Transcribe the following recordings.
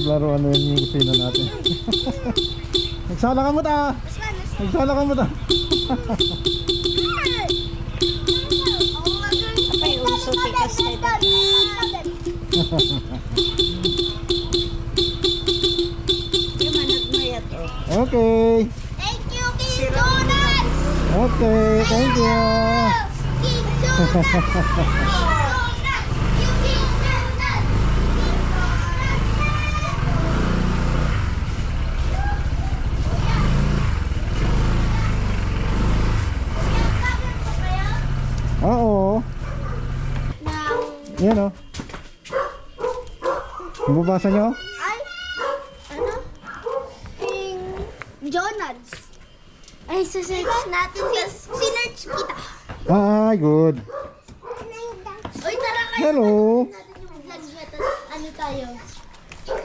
laruan na yun yung kusina natin. Nagsala ka mo ta! Nagsala ka mo ta! Apay uso tikas na ito. Okay! Thank you, King Donuts! Okay, thank you! King Donuts! King Donuts! You King Donuts! Oo, Now, yan o. Mababasa nyo? ay, ano? King Donuts. Ay, search natin. Sinerch kita. Ah, good. Uy, tara kayo. Hello! Ano tayo?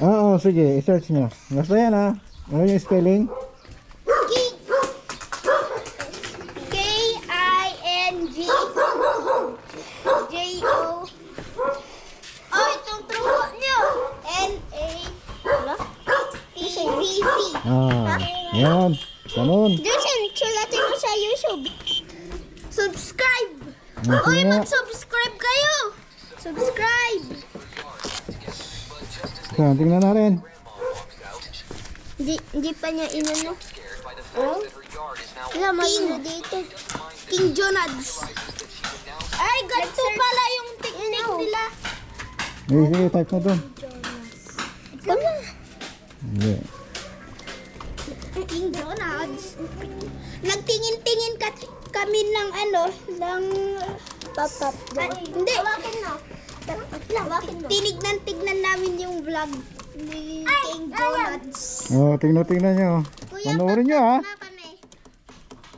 Oo, sige, i-search nyo. Basta yan ha. Ano yung spelling? King. K-I-N-G. J-O. Oh, itong truko nyo. N-A. Ano? Ah, yan. Ganun. Diyan, sulatin mo sa YouTube. Subscribe! Ah, Uy, nga. mag-subscribe kayo! Subscribe! Yan, tingnan natin. Hindi, hindi pa niya inano. Oh? Wala, King. dito. King Jonads. Ay, ganito pala yung technique nila. Sige, sige, type na doon. Ano? Hindi. King Jonads. Nagtingin-tingin ka kami ng ano, ng... Papap. Hindi. Tinignan-tignan namin yung vlog ni King Jonads. Oh, tingnan, tingnan nyo. Panoorin nyo ha. na kami.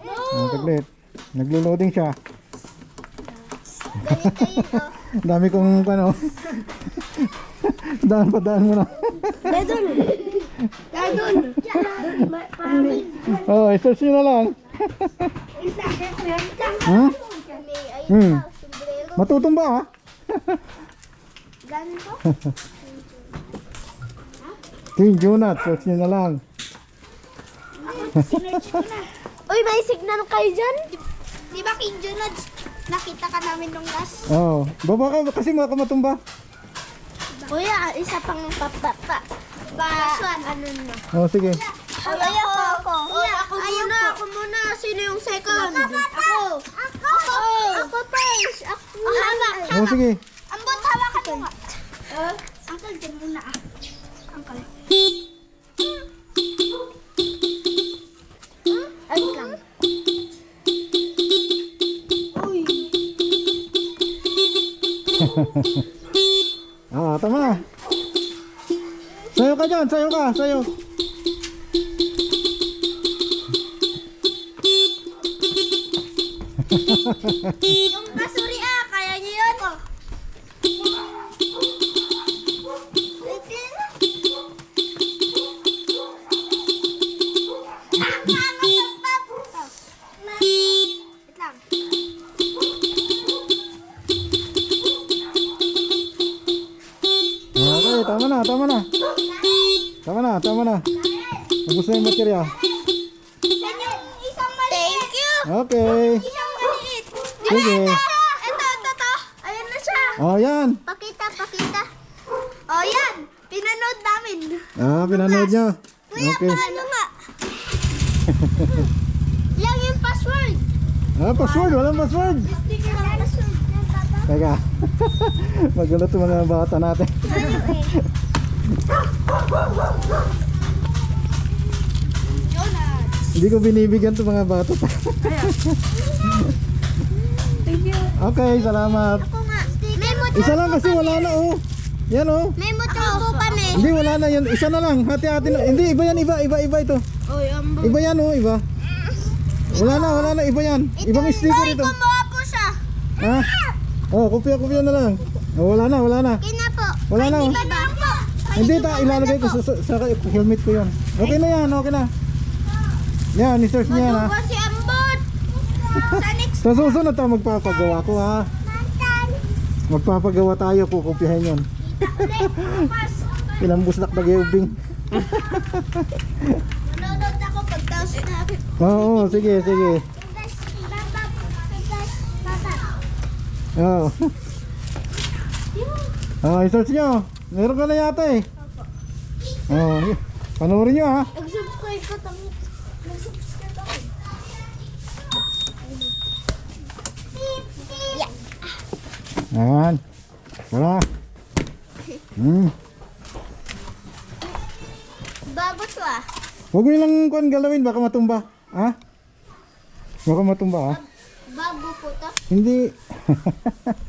Oh, taglit. Naglo-loading siya. Ganito yun, oh. Dami kong ano. daan pa daan mo na. Dadon. Dadon. oh, nyo na lang. Ha? Hmm. Matutumba ha? Ganito? King Junat, search nyo na lang. Uy, may signal kayo dyan? Di ba King Jonads, nakita ka namin nung last? Oh, baba ka kasi mga matumba. Kuya, isa pang papapa. Pa, ano na? Oh, sige. Ay, ako, ako. Kuya, ako muna, ako muna. Sino yung second? Ako. Ako. Ako first. Ako. Hawak. Oh, sige. Ambot, hawakan mo nga. Uh, Uncle, dyan muna ah. Uncle. Ay, lang. Uy. Ah, tama na. Sayo ka dyan, sayo ka, sayo. Yung basuri ah, kaya niyo yun. Okay, tama na, tama na. Tama na, tama na. Ubus na yung yung isang maliit. Thank you. Okay. Isang maliit. Sige. ito? Ito, ito. Ayan na siya. Oh, yan. Pakita, pakita. Oh, yan. Pinanood namin. Ah, pinanood nyo. Kuya, Okay. paano nga? Lang yung password. Ah, password, walang password. Teka. Magulo itong mga bata natin. Hindi ko binibigyan itong mga bata. Thank you. okay, salamat. Isa lang kasi wala na oh. Yan oh. May motor kami. Hindi wala na yan. Isa na lang. Hati-hati na. Hindi iba yan, iba, iba, iba ito. Ambo. Iba yan oh, iba. Wala na, wala na, iba yan. Ibang sticker ito. Kumuha po siya. Ha? Oh, kopya-kopya na lang. Oh, wala na, wala na. Kina po. Wala na, oh. Hindi, ta, ilalagay ko sa, sa, sa helmet ko yan. Okay na yan, okay na. Yan, i-search niya yan ha. Madugo si Ambot. Sa next Sa susunod tayo magpapagawa ko ha. Magpapagawa tayo, kukopyahin yun. Pas. Pinambusnak na gayubing. Manonood ako pag taos na. Oo, sige, sige. Oo. Ah, i-search nyo. Meron ka na yata eh. Oo. Oh, panoorin nyo ha. Nag-subscribe ko tamo. Nag-subscribe ako. Yeah. Ayan. Wala. Hmm. Bago to ah. Huwag mo lang kuan galawin, baka matumba. Ha? Baka matumba ha? Bago po to. Hindi.